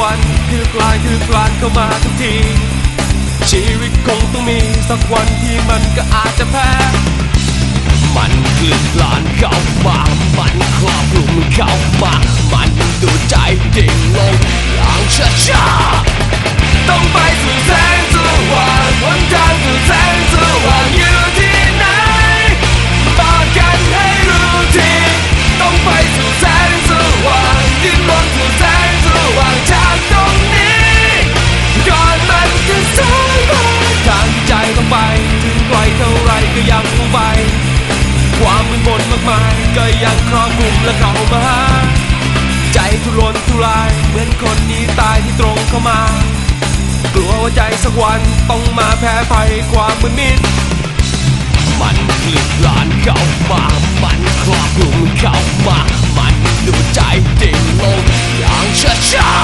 วันคือกลายคือกลานเข้ามาทุกที ชีวิตคงต้องมีสักวันที่มันก็อาจจะแพ้ มันคือลานเข้ามา มันครอบคลุมเข้ามาากมาย ก็ยังครอบคลุมและเข้ามาใจทุรนทุราย เหมือนคนนี้ตายที่ตรงเข้ามา กลัวว่าใจสักวันต้องมาแพ้ภัยความมืดมิดมันคือลานเข้ามา มันครอบคลุมเข้ามา มันดูใจดิ่งลงอย่างช้าช้า